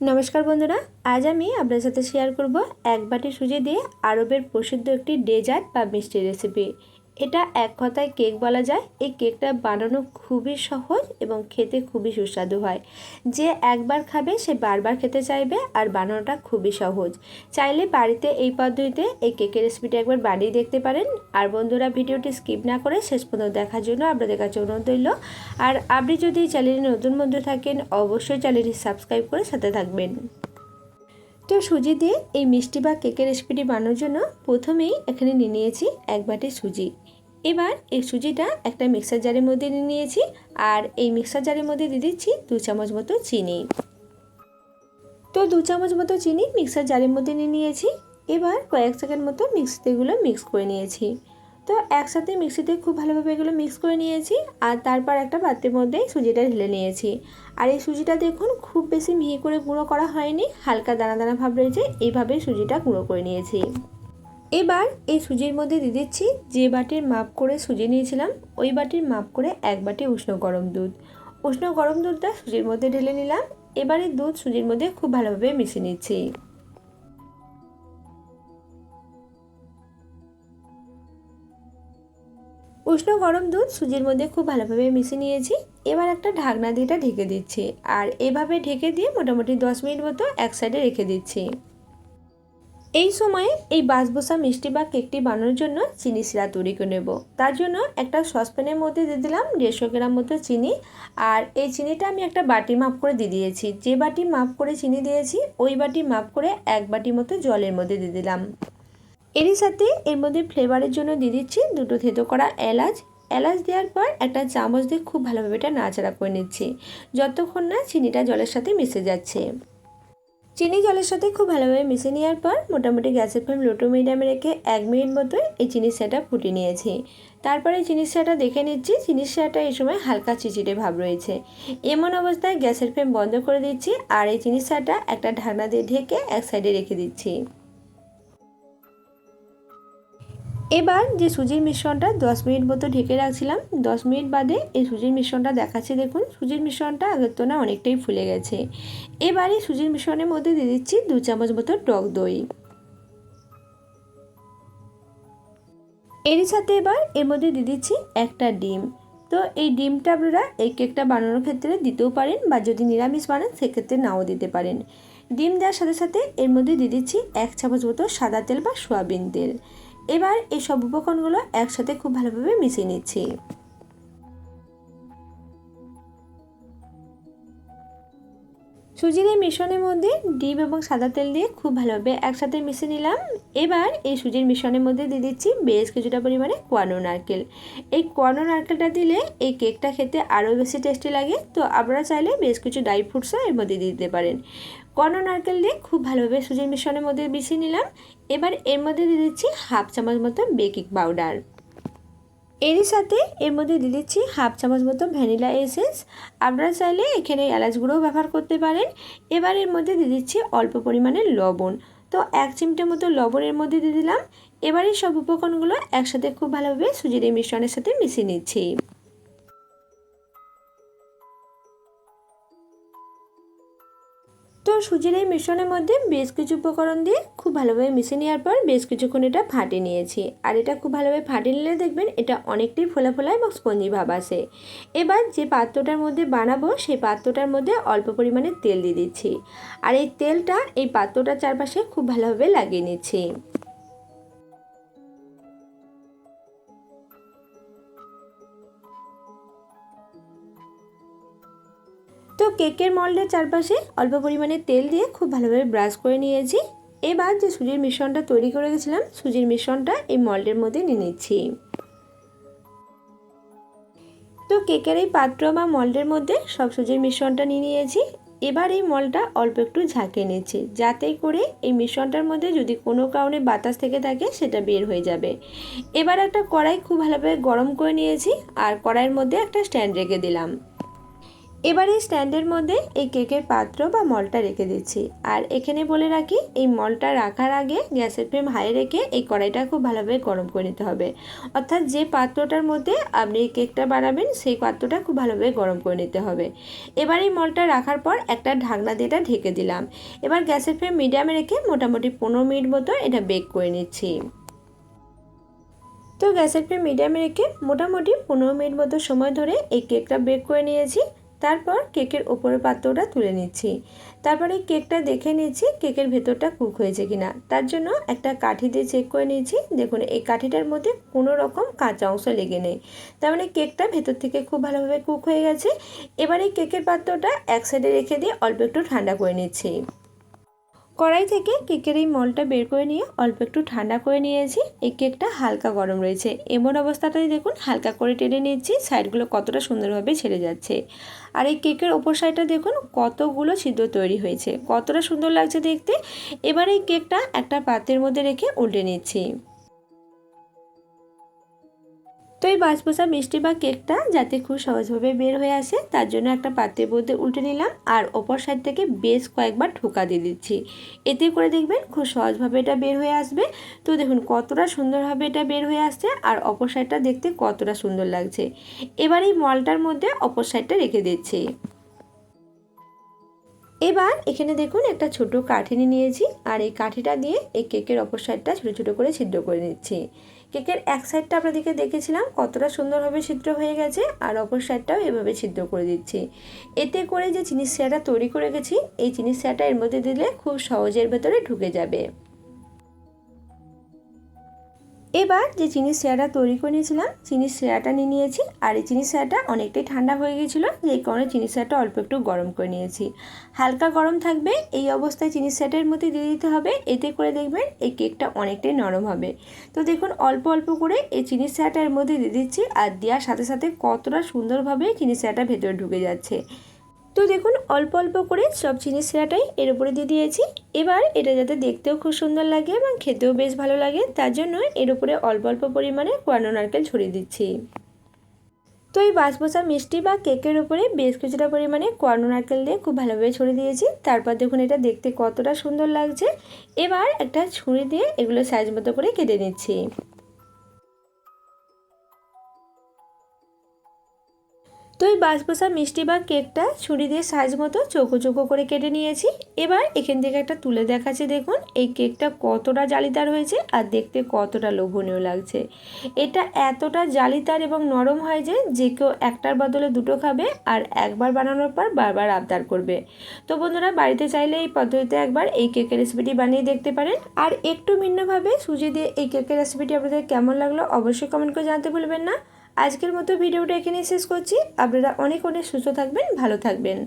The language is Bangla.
নমস্কার বন্ধুরা, আজ আমি আপনার সাথে শেয়ার করব এক বাটি সুজি দিয়ে আরবের প্রসিদ্ধ একটি ডেজার্ট বা মিষ্টি রেসিপি এটা এক কথায় কেক বলা যায়। এই কেকটা বানানো খুবই সহজ এবং খেতে খুবই সুস্বাদু হয়। যে একবার খাবে, সে বারবার খেতে চাইবে আর বানানোটা খুবই সহজ। চাইলে বাড়িতে এই পদ্ধতিতে এই কেকের রেসিপিটা একবার বানিয়ে দেখতে পারেন। আর বন্ধুরা, ভিডিওটি স্কিপ না করে শেষ পর্যন্ত দেখার জন্য আপনাদের কাছে অনুরোধ রইল। আর আপনি যদি চ্যানেলে নতুন বন্ধু থাকেন, অবশ্যই চ্যানেলটি সাবস্ক্রাইব করে সাথে থাকবেন। তো সুজি দিয়ে এই মিষ্টি বা কেকের রেসিপিটি বানানোর জন্য প্রথমেই এখানে নিয়ে নিয়েছি এক বাটি সুজি। এবার এই সুজিটা একটা মিক্সার জারের মধ্যে নিয়ে নিয়েছি, আর এই মিক্সার জারের মধ্যে দিয়ে দিচ্ছি দু চামচ মতো চিনি। তো দু চামচ মতো চিনি মিক্সার জারের মধ্যে নিয়ে নিয়েছি, এবার কয়েক সেকেন্ড মতো মিক্সিতে এগুলো মিক্স করে নিয়েছি। তো একসাথে মিক্সিতে খুব ভালোভাবে এগুলো মিক্স করে নিয়েছি, আর তারপর একটা পাত্রের মধ্যে সুজিটা ঢেলে নিয়েছি। আর এই সুজিটা দেখুন খুব বেশি মিহি করে গুঁড়ো করা হয়নি, হালকা দানা দানা ভাব রয়েছে এইভাবে সুজিটা গুঁড়ো করে নিয়েছি। এবার এই সুজির মধ্যে দিয়ে দিচ্ছি যে বাটির মাপ করে সুজি নিয়েছিলাম, ওই বাটির মাপ করে এক বাটি উষ্ণ গরম দুধ। উষ্ণ গরম দুধটা সুজির মধ্যে ঢেলে নিলাম, এবারে দুধ সুজির মধ্যে খুব ভালোভাবে মিশিয়ে নিচ্ছি। উষ্ণ গরম দুধ সুজির মধ্যে খুব ভালোভাবে মিশিয়ে নিয়েছি, এবার একটা ঢাকনা দিয়ে ঢেকে দিচ্ছি, আর এভাবে ঢেকে দিয়ে মোটামুটি দশ মিনিট মতো এক সাইডে রেখে দিচ্ছি। এই সময়ে এই বাসবোসা মিষ্টি বা কেকটি বানানোর জন্য চিনি শিরা তৈরি করে নেব। তার জন্য একটা সসপ্যানের মধ্যে দিয়ে দিলাম দেড়শো গ্রাম মতো চিনি। আর এই চিনিটা আমি একটা বাটি মাপ করে দিয়ে দিয়েছি। যে বাটি মাপ করে চিনি দিয়েছি, ওই বাটি মাপ করে এক বাটি মতো জলের মধ্যে দিয়ে দিলাম। এরই সাথে এর মধ্যে ফ্লেভারের জন্য দিয়ে দিচ্ছি দুটো থেতো করা এলাচ। এলাচ দেওয়ার পর একটা চামচ দিয়ে খুব ভালোভাবে এটা নাড়াচাড়া করে নিচ্ছি। যতক্ষণ না চিনিটা জলের সাথে মিশে যাচ্ছে। চিনি জলের সাথে খুব ভালোভাবে মিশিয়ে নেওয়ার পর মোটামুটি গ্যাসের ফ্লেম লোটো মিডিয়ামে রেখে এক মিনিট মতো এই চিনির সাটা ফুটিয়ে নিয়েছি। তারপরে চিনির সাটা দেখে নিচ্ছি, চিনির সাটা এই সময় হালকা চিচিটে ভাব রয়েছে। এমন অবস্থায় গ্যাসের ফ্লেম বন্ধ করে দিচ্ছি আর এই চিনির সাটা একটা ঢাকনা দিয়ে ঢেকে এক সাইডে রেখে দিচ্ছি। এবার যে সুজির মিশ্রণটা দশ মিনিট মতো ঢেকে রাখছিলাম, দশ মিনিট বাদে এই সুজির মিশ্রণটা দেখাচ্ছি দেখুন। সুজির মিশ্রণটা আগের তো না অনেকটাই ফুলে গেছে। এবার এই সুজির মিশ্রণের মধ্যে দিয়ে দিচ্ছি দু চামচ মতো টক দই। এরই সাথে এবার এর মধ্যে দিয়ে দিচ্ছি একটা ডিম। তো এই ডিমটা আপনারা এই কেকটা বানানোর ক্ষেত্রে দিতেও পারেন বা যদি নিরামিষ বানান, সেক্ষেত্রে নাও দিতে পারেন। ডিম দেওয়ার সাথে সাথে এর মধ্যে দিয়ে দিচ্ছি এক চামচ মতো সাদা তেল বা সোয়াবিন তেল। এবার এই সব উপকরণগুলো একসাথে খুব ভালোভাবে মিশিয়ে নিচ্ছি। সুজির এই মিশ্রণের মধ্যে ডিম এবং সাদা তেল দিয়ে খুব ভালোভাবে একসাথে মিশিয়ে নিলাম। এবার এই সুজির মিশ্রণের মধ্যে দিয়ে দিচ্ছি বেশ কিছুটা পরিমাণে কোয়ানো নারকেল। এই কোয়ানো নারকেলটা দিলে এই কেকটা খেতে আরও বেশি টেস্টি লাগে। তো আপনারা চাইলে বেশ কিছু ড্রাই ফ্রুটসও এর মধ্যে দিতে পারেন। কোয়ানো নারকেল দিয়ে খুব ভালোভাবে সুজির মিশ্রণের মধ্যে মিশিয়ে নিলাম। এবার এর মধ্যে দিয়ে দিচ্ছি হাফ চামচ মতো বেকিং পাউডার। এরই সাথে এর মধ্যে দিয়ে দিচ্ছি হাফ চামচ মতো ভ্যানিলা এসেন্স। আপনারা চাইলে এখানে এলাচ গুঁড়োও ব্যবহার করতে পারেন। এবার এর মধ্যে দিয়ে দিচ্ছি অল্প পরিমাণে লবণ। তো এক চিমটে মতো লবণের মধ্যে দিয়ে দিলাম। এবারে সব উপকরণগুলো একসাথে খুব ভালোভাবে সুজির এই মিশ্রণের সাথে মিশিয়ে নিচ্ছি। তো সুজির এই মিশ্রণের মধ্যে বেশ কিছু উপকরণ দিয়ে খুব ভালোভাবে মিশে নেওয়ার পর বেশ কিছুক্ষণ এটা ফাটিয়ে নিয়েছি। আর এটা খুব ভালোভাবে ফাটিয়ে নিলে দেখবেন এটা অনেকটাই ফোলা ফোলা এবং স্পঞ্জি ভাব আসে। এবার যে পাত্রটার মধ্যে বানাবো সেই পাত্রটার মধ্যে অল্প পরিমাণে তেল দিয়ে দিচ্ছি। আর এই তেলটা এই পাত্রটার চারপাশে খুব ভালোভাবে লাগিয়ে নিচ্ছি। কেকের মল্ডের চারপাশে অল্প পরিমাণে তেল দিয়ে খুব ভালোভাবে ব্রাশ করে নিয়েছি। এবার যে সুজির মিশ্রণটা তৈরি করে গেছিলাম, সুজির মিশ্রণটা এই মল্ডের মধ্যে নিয়ে নিচ্ছি। তো কেকের এই পাত্র বা মল্ডের মধ্যে সব সুজির মিশ্রণটা নিয়ে নিয়েছি। এবার এই মলটা অল্প একটু ঝাঁকে নিচ্ছি, যাতে করে এই মিশ্রণটার মধ্যে যদি কোনো কারণে বাতাস থেকে থাকে, সেটা বের হয়ে যাবে। এবার একটা কড়াই খুব ভালোভাবে গরম করে নিয়েছি, আর কড়াইয়ের মধ্যে একটা স্ট্যান্ড রেখে দিলাম। এবার স্ট্যান্ডের মধ্যে এই কেকের পাত্র বা মলটা রেখে দিচ্ছি। আর এখানে বলে রাখি, এই মলটা রাখার আগে গ্যাসের ফ্লেম হাই রেখে এই কড়াইটা খুব ভালোভাবে গরম করে নিতে হবে। অর্থাৎ যে পাত্রটার মধ্যে আপনি কেকটা বানাবেন, সেই পাত্রটা খুব ভালোভাবে গরম করে নিতে হবে। এবার এই মলটা রাখার পর একটা ঢাকনা দিয়ে এটা ঢেকে দিলাম। এবার গ্যাসের ফ্লেম মিডিয়ামে রেখে মোটামুটি পনেরো মিনিট মতো এটা বেক করে নিচ্ছি। তো গ্যাসের ফ্লেম মিডিয়ামে রেখে মোটামুটি পনেরো মিনিট মতো সময় ধরে এই কেকটা বেক করে নিয়েছি। তারপর কেকের ওপরের পাত্রটা তুলে নিচ্ছি। তারপরে কেকটা দেখে নিচ্ছি কেকের ভেতরটা কুক হয়েছে কিনা। তার জন্য একটা কাঠি দিয়ে চেক করে নিয়েছি দেখুন, এই কাঠিটার মধ্যে কোনো রকম কাঁচা অংশ লেগে নেই। তার মানে কেকটা ভেতর থেকে খুব ভালোভাবে কুক হয়ে গেছে। এবার এই কেকের পাত্রটা এক সাইডে রেখে দিয়ে অল্প একটু ঠান্ডা করে নিচ্ছি। কড়াই থেকে কেকের এই মলটা বের করে নিয়ে অল্প একটু ঠান্ডা করে নিয়েছি। এই কেকটা হালকা গরম রয়েছে। এমন অবস্থাটাই দেখুন, হালকা করে টেনে নিচ্ছি সাইডগুলো কতটা সুন্দরভাবে ছেড়ে যাচ্ছে। আর এই কেকের ওপর সাইডটা দেখুন, কতগুলো ছিদ্র তৈরি হয়েছে। কতটা সুন্দর লাগছে দেখতে। এবার এই কেকটা একটা পাত্রের মধ্যে রেখে উল্টে নিচ্ছি। তো এই বাসপোসা মিষ্টি বা কেকটা যাতে খুব সহজভাবে বের হয়ে আসে, তার জন্য একটা পাত্রের মধ্যে উল্টে নিলাম আর ওপর সাইড থেকে বেশ কয়েকবার ঠোকা দিয়ে দিচ্ছি। এতে করে দেখবেন খুব সহজভাবে এটা বের হয়ে আসবে। তো দেখুন কতটা সুন্দরভাবে এটা বের হয়ে আসছে আর অপর সাইডটা দেখতে কতটা সুন্দর লাগছে। এবার এই মলটার মধ্যে অপর সাইডটা রেখে দিচ্ছি। এবার এখানে দেখুন একটা ছোট কাঠিনি নিয়েছি আর এই কাঠিটা দিয়ে এই কেকের অপর সাইডটা ছোটো ছোটো করে ছিদ্র করে নিচ্ছি। কেকের এক সাইডটা আপনাদেরকে দেখেছিলাম, কতটা সুন্দরভাবে ছিদ্র হয়ে গেছে, আর অপর সাইডটাও এভাবে ছিদ্র করে দিচ্ছি। এতে করে যে চিনি শিরাটা তৈরি করে গেছি এই চিনি শিরাটা এর মধ্যে দিলে খুব সহজের ভেতরে ঢুকে যাবে। এবার যে চিনির শেয়াটা তৈরি করে নিয়েছিলাম, চিনির শেয়াটা নিয়ে নিয়েছি। আর এই চিনির শেয়াটা অনেকটাই ঠান্ডা হয়ে গিয়েছিল যেই কারণে চিনির শেয়াটা অল্প একটু গরম করে নিয়েছি। হালকা গরম থাকবে, এই অবস্থায় চিনির শেয়াটার মধ্যে দিয়ে দিতে হবে। এতে করে দেখবেন এই কেকটা অনেকটাই নরম হবে। তো দেখুন, অল্প অল্প করে এই চিনির শেয়াটা এর মধ্যে দিয়ে দিচ্ছি। আর দেওয়ার সাথে সাথে কতটা সুন্দরভাবে চিনির শেয়াটা ভেতরে ঢুকে যাচ্ছে। তো দেখুন, অল্প অল্প করে সব চিনি শিরাটাই এর উপরে দিয়ে দিয়েছি। এবার এটা যাতে দেখতেও খুব সুন্দর লাগে এবং খেতেও বেশ ভালো লাগে, তার জন্য এর উপরে অল্প অল্প পরিমাণে কোয়ানো নারকেল ছড়িয়ে দিচ্ছি। তো এই বাসবোসা মিষ্টি বা কেকের উপরে বেশ কিছুটা পরিমাণে কোয়ানো নারকেল দিয়ে খুব ভালোভাবে ছড়িয়ে দিয়েছি। তারপর দেখুন, এটা দেখতে কতটা সুন্দর লাগছে। এবার একটা ছুরি দিয়ে এগুলো সাইজ মতো করে কেটে নিচ্ছি। তো এই বাসবোসা মিষ্টি বা কেকটা ছুরি দিয়ে সাইজ মতো চৌকো চৌকো করে কেটে নিয়েছি। এবার এখান থেকে একটা তুলে দেখাচ্ছি, দেখুন। এই কেকটা কতটা জালিদার হয়েছে আর দেখতে কতটা লোভনীয় লাগছে। এটা এতটা জালিদার এবং নরম হয় যে যে কেউ একটার বদলে দুটো খাবে আর একবার বানানোর পর বারবার আবদার করবে। তো বন্ধুরা, বাড়িতে চাইলে এই পদ্ধতিতে একবার এই কেকের রেসিপিটি বানিয়ে দেখতে পারেন। আর একটু ভিন্নভাবে সুজি দিয়ে এই কেকের রেসিপিটি আপনাদের কেমন লাগল অবশ্যই কমেন্ট করে জানতে ভুলবেন না। আজকের মতো ভিডিওটা এখানেই শেষ করছি। আপনারা অনেক অনেক সুস্থ থাকবেন ভালো থাকবেন।